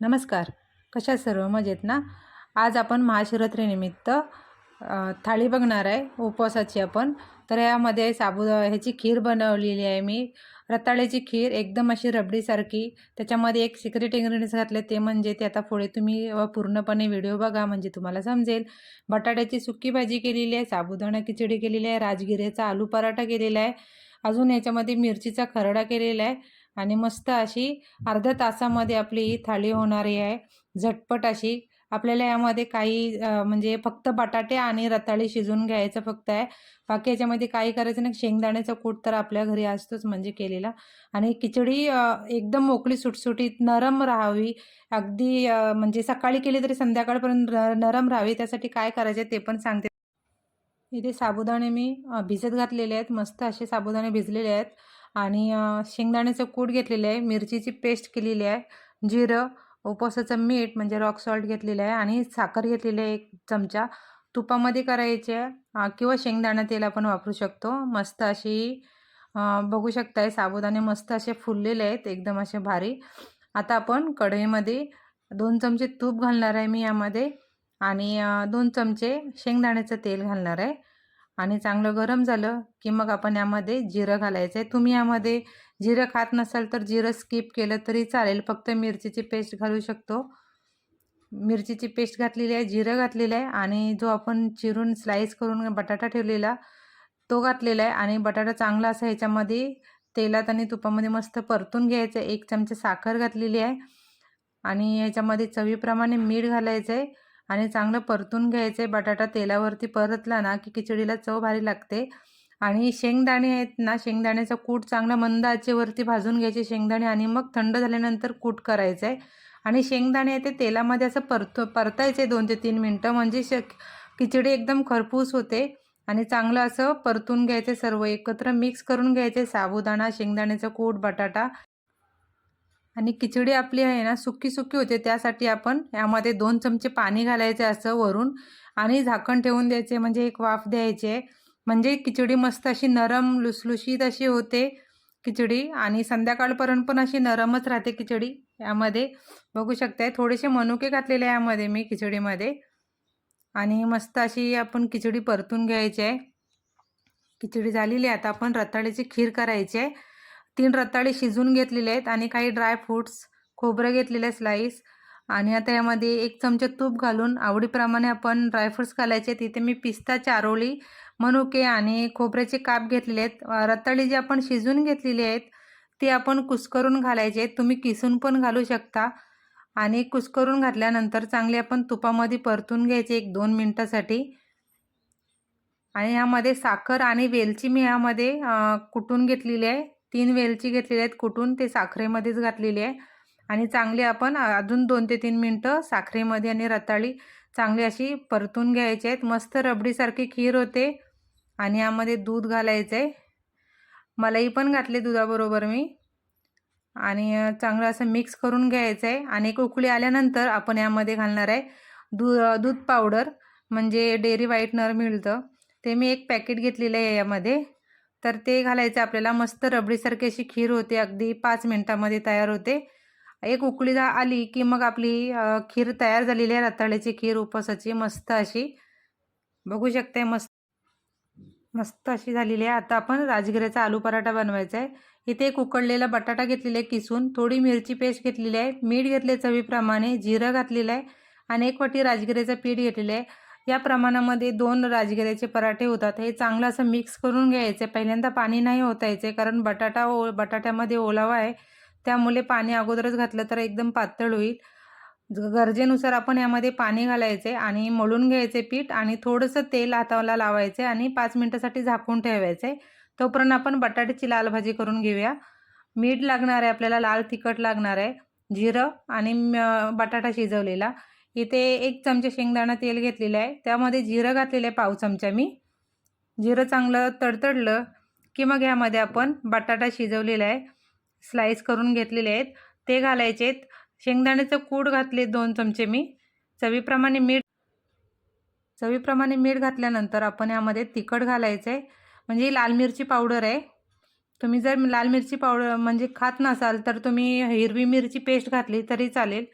नमस्कार. कशा सर्व मजेत ना? आज आपण महाशिवरात्रीनिमित्त थाळी बघणार आहे उपवासाची आपण. तर यामध्ये साबू ह्याची खीर बनवलेली आहे मी. रताळ्याची खीर एकदम अशी रबडीसारखी. त्याच्यामध्ये एक सिक्रेट इंग्रेडियंट्स घातले ते म्हणजे ते आता पुढे तुम्ही पूर्णपणे व्हिडिओ बघा म्हणजे तुम्हाला समजेल. बटाट्याची सुकी भाजी केलेली आहे साबुदाणा खिचडी केलेली आहे राजगिऱ्याचा आलू पराठा केलेला आहे. अजून याच्यामध्ये मिरचीचा खरडा केलेला आहे. आणि मस्त अशी अर्ध्या तासामध्ये आपली ही थाळी होणारी आहे. झटपट अशी. आपल्याला यामध्ये काही म्हणजे फक्त बटाटे आणि रताळी शिजवून घ्यायचं फक्त आहे. बाकी याच्यामध्ये काही करायचं नाही. शेंगदाण्याचा कूट तर आपल्या घरी असतोच म्हणजे केलेला. आणि खिचडी एकदम मोकळी सुटसुटीत नरम राहावी. अगदी म्हणजे सकाळी केली तरी संध्याकाळपर्यंत नरम राहावी. त्यासाठी काय करायचे ते पण सांगते. इथे साबुदाणे मी भिजत घातलेले आहेत. मस्त असे साबुदाणे भिजलेले आहेत. आणि शेंगदाण्याचं कूट घेतलेलं आहे. मिरचीची पेस्ट केलेली आहे. जिरं उपवासाचं मीठ म्हणजे रॉक सॉल्ट घेतलेलं आहे आणि साखर घेतलेली आहे एक चमचा. तुपामध्ये करायचे आहे किंवा शेंगदाणा तेल आपण वापरू शकतो. मस्त अशी बघू शकताय साबुदाणे मस्त असे फुललेले आहेत एकदम असे भारी. आता आपण कढईमध्ये दोन चमचे तूप घालणार आहे मी यामध्ये. आणि दोन चमचे शेंगदाण्याचं तेल घालणार आहे. आणि चांगलं गरम झालं की मग आपण यामध्ये जिरं घालायचं आहे. तुम्ही यामध्ये जिरं खात नसाल तर जिरं स्किप केलं तरी चालेल. फक्त मिरचीची पेस्ट घालू शकतो. मिरचीची पेस्ट घातलेली आहे जिरं घातलेलं आहे आणि जो आपण चिरून स्लाईस करून बटाटा ठेवलेला तो घातलेला आहे आणि बटाटा चांगला असा ह्याच्यामध्ये तेलात आणि तुपामध्ये मस्त परतून घ्यायचं आहे. एक चमचे साखर घातलेली आहे आणि ह्याच्यामध्ये चवीप्रमाणे मीठ घालायचं आहे. आणि चांगलं परतून घ्यायचं आहे बटाटा तेलावरती परतला ना की खिचडीला चव भारी लागते. आणि शेंगदाणे आहेत ना शेंगदाण्याचा कूट चांगला मंद आचेवरती भाजून घ्यायचे शेंगदाणे आणि मग थंड झाल्यानंतर कूट करायचं आहे आणि शेंगदाणे आहे ते तेलामध्ये असं परत परतायचे दोन ते तीन मिनटं. म्हणजे श खिचडी एकदम खरपूस होते आणि चांगलं असं परतून घ्यायचे सर्व एकत्र. मिक्स करून घ्यायचे साबुदाणा शेंगदाण्याचं कूट बटाटा आणि खिचडी आपली आहे ना सुकी सुकी होते. त्यासाठी आपण यामध्ये दोन चमचे पाणी घालायचे असं वरून आणि झाकण ठेवून द्यायचे. म्हणजे एक वाफ द्यायचे. म्हणजे खिचडी मस्त अशी नरम लुसलुशीत अशी होते खिचडी आणि संध्याकाळपर्यंत पण अशी नरमच राहते खिचडी यामध्ये. बघू शकताय थोडेसे मनुके घातलेले आहे यामध्ये मी खिचडीमध्ये. आणि मस्त अशी आपण खिचडी परतून घ्यायची आहे. खिचडी झालेली आहे. आता आपण रताळ्याची खीर करायची आहे. तीन रताळे शिजून घेतलेले आहेत आणि काही ड्राय फ्रूट्स खोबरं घेतलेलं आहे स्लाईस आणि आता यामध्ये एक चमचा तूप घालून आवडीप्रमाणे आपण ड्रायफ्रूट्स घालायचे. तिथे मी पिस्ता चारोली मनुके आणि खोबऱ्याचे काप घेतलेले आहेत. रताळी जी आपण शिजून घेतलेली आहेत ती आपण कुस्करून घालायचे आहेत. तुम्ही किसून पण घालू शकता. आणि कुस्करून घातल्यानंतर चांगले आपण तुपामध्ये परतून घ्यायचे एक दोन मिनटासाठी. आणि ह्यामध्ये साखर आणि वेलची मी ह्यामध्ये कुटून घेतलेली आहे. तीन वेलची घेतलेली आहेत. कुटून ते साखरेमध्येच घातलेली आहे. आणि चांगली आपण अजून दोन ते तीन मिनटं साखरेमध्ये आणि रताळी चांगली अशी परतून घ्यायची आहेत. मस्त रबडीसारखी खीर होते. आणि यामध्ये दूध घालायचं आहे मलाई पण घातले दुधाबरोबर मी. आणि चांगलं असं मिक्स करून घ्यायचं आहे आणि एक उकळी आल्यानंतर आपण यामध्ये घालणार आहे. दूध दूध पावडर म्हणजे डेअरी व्हाईटनर मिळतं. ते मी एक पॅकेट घेतलेलं आहे यामध्ये. तर ते घालायचं आपल्याला मस्त रबडीसारखी अशी खीर होते अगदी पाच मिनटामध्ये तयार होते. एक उकळी आली की मग आपली खीर तयार झालेली आहे रताळ्याची खीर उपवासाची मस्त अशी. बघू शकते मस्त मस्त अशी झालेली आहे. आता आपण राजगिऱ्याचा आलू पराठा बनवायचा आहे. इथे एक उकडलेला बटाटा घेतलेला आहे किसून. थोडी मिरची पेस्ट घेतलेली आहे. मीठ घेतले चवीप्रमाणे जिरं घातलेलं आहे. आणि एक वाटी राजगिऱ्याचं पीठ घेतलेलं आहे. या प्रमाणामध्ये दोन राजगिऱ्याचे पराठे होतात. हे चांगलं असं मिक्स करून घ्यायचे. पहिल्यांदा पाणी नाही होतायचे कारण बटाटा ओ बटाट्यामध्ये ओलावा आहे. त्यामुळे पाणी अगोदरच घातलं तर एकदम पातळ होईल. गरजेनुसार आपण यामध्ये पाणी घालायचे आणि मळून घ्यायचे पीठ आणि थोडंसं तेल हाताला लावायचे आणि पाच मिनटासाठी झाकून ठेवायचे. तोपर्यंत आपण बटाट्याची लाल भाजी करून घेऊया. मीठ लागणार आहे आपल्याला लाल तिखट लागणार आहे. जिरं आणि बटाटा शिजवलेला. इथे एक चमचे शेंगदाणा तेल घेतलेलं आहे. त्यामध्ये जिरं घातलेलं आहे पाव चमचा मी. जिरं चांगलं तडतडलं की मग ह्यामध्ये आपण बटाटा शिजवलेला आहे. स्लाईस करून घेतलेले आहेत. ते घालायचे आहेत. शेंगदाण्याचं कूड घातले दोन चमचे मी. चवीप्रमाणे मीठ चवीप्रमाणे मीठ घातल्यानंतर आपण यामध्ये तिखट घालायचं आहे. म्हणजे लाल मिरची पावडर आहे. तुम्ही जर लाल मिरची पावडर म्हणजे खात नसाल तर तुम्ही हिरवी मिरची पेस्ट घातली तरी चालेल.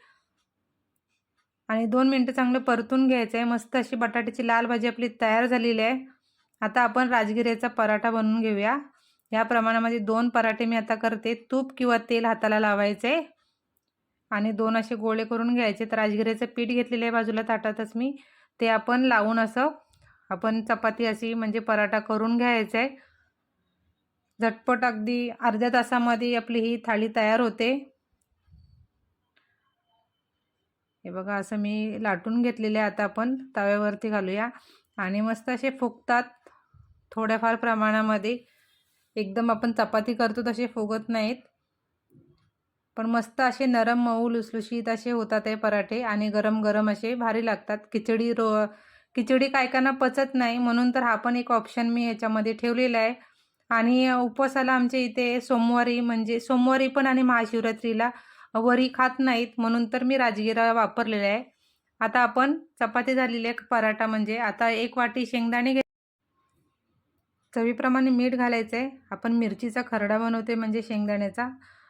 आणि दोन मिनटं चांगलं परतून घ्यायचं आहे. मस्त अशी बटाट्याची लाल भाजी आपली तयार झालेली आहे. आता आपण राजगिऱ्याचा पराठा बनवून घेऊया. या प्रमाणामध्ये दोन पराठे मी आता करते. तूप किंवा तेल हाताला लावायचे आणि दोन असे गोळे करून घ्यायचे. तर राजगिऱ्याचं पीठ घेतलेलं आहे बाजूला ताटातच मी. ते आपण लावून असं आपण चपाती अशी म्हणजे पराठा करून घ्यायचा आहे. झटपट अगदी अर्ध्या तासामध्ये आपली ही थाळी तयार होते. हे बघा असं मी लाटून घेतलेले आहे आता आपण. तव्यावरती घालूया. आणि मस्त असे फुगतात थोड्याफार प्रमाणामध्ये. एकदम आपण चपाती करतो तसे फुगत नाहीत. पण मस्त असे नरम मऊ लुसलुशीत असे होतात हे पराठे. आणि गरम गरम असे भारी लागतात. खिचडी रो खिचडी काय कायना पचत नाही. म्हणून तर हा पण एक ऑप्शन मी याच्यामध्ये ठेवलेला आहे. आणि उपवासाला आमच्या इथे सोमवारी म्हणजे सोमवारी पण आणि महाशिवरात्रीला वरी खात नाहीत म्हणून तर मी राजगिरा वापरलेला आहे. आता आपण चपाती झालेली आहे पराठा म्हणजे. आता एक वाटी शेंगदाणे घे चवीप्रमाणे मीठ घालायचं आहे. आपण मिरचीचा खरडा बनवते म्हणजे शेंगदाण्याचा.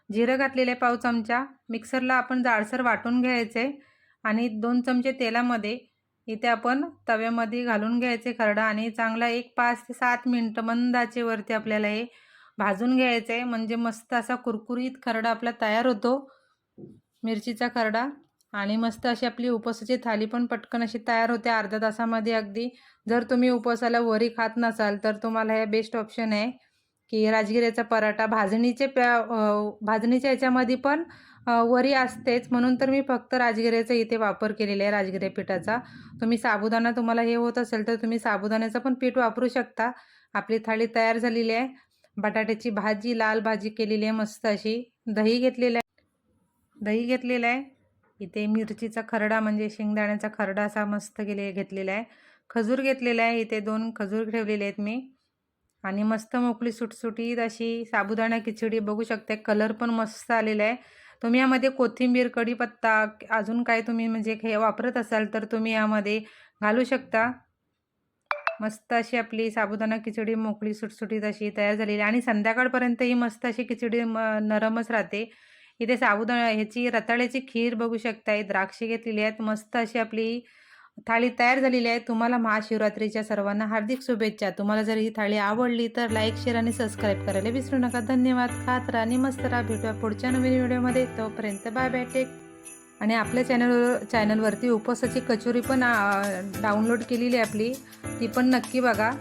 जिरं घातलेलं आहे पाव चमचा. मिक्सरला आपण जाडसर वाटून घ्यायचं आहे. आणि दोन चमचे तेलामध्ये इथे आपण तव्यामध्ये घालून घ्यायचे खरडा. आणि चांगला एक पाच ते सात मिनटं मंदाचे वरती आपल्याला हे भाजून घ्यायचं आहे. म्हणजे मस्त असा कुरकुरीत खरडा आपला तयार होतो. मिरचीचा खरडा आणि मस्त अशी आपली उपवासाची थाली पण पटकन अशी तयार होते अर्ध्या तासामध्ये अगदी. जर तुम्ही उपवासाला वरी खात नसाल तर तुम्हाला हे बेस्ट ऑप्शन आहे की राजगिऱ्याचा पराठा. भाजणीचे प्या भाजणीच्या याच्यामध्ये पण वरी असतेच. म्हणून तर मी फक्त राजगिऱ्याचा इथे वापर केलेला आहे राजगिऱ्या पिठाचा. तुम्ही साबुदाणा तुम्हाला हे होत असेल तर तुम्ही साबुदाण्याचं पण पीठ वापरू शकता. आपली थाळी तयार झालेली आहे. बटाट्याची भाजी लाल भाजी केलेली आहे मस्त अशी. दही घेतलेलं आहे. दही घेतलेलं आहे. इथे मिरचीचा खरडा म्हणजे शेंगदाण्याचा खरडा असा मस्त गेले घेतलेला आहे. खजूर घेतलेला आहे. इथे दोन खजूर ठेवलेले आहेत मी. आणि मस्त मोकळी सुटसुटीत अशी साबुदाणा खिचडी बघू शकते कलर पण मस्त आलेला आहे. तुम्ही यामध्ये कोथिंबीर कढीपत्ता अजून काय तुम्ही म्हणजे हे वापरत असाल तर तुम्ही यामध्ये घालू शकता. मस्त अशी आपली साबुदाणा खिचडी मोकळी सुटसुटीत अशी तयार झालेली आणि संध्याकाळपर्यंत ही मस्त अशी खिचडी म नरमच राहते. इथे साबुदाणा ह्याची रताळ्याची खीर बघू शकताय द्राक्षे घेतलेली आहेत मस्त अशी आपली थाळी तयार झालेली आहे. तुम्हाला महाशिवरात्रीच्या सर्वांना हार्दिक शुभेच्छा. तुम्हाला जर ही थाळी आवडली तर लाईक शेअर आणि सबस्क्राईब करायला विसरू नका. धन्यवाद. खात राहा आणि मस्त राहा. भेटूया पुढच्या नवीन व्हिडिओमध्ये. तोपर्यंत बाय बाय टेक आणि आपल्या चॅनलवर चॅनलवरती उपवासाची कचोरी पण डाउनलोड केलेली आहे आपली. ती पण नक्की बघा.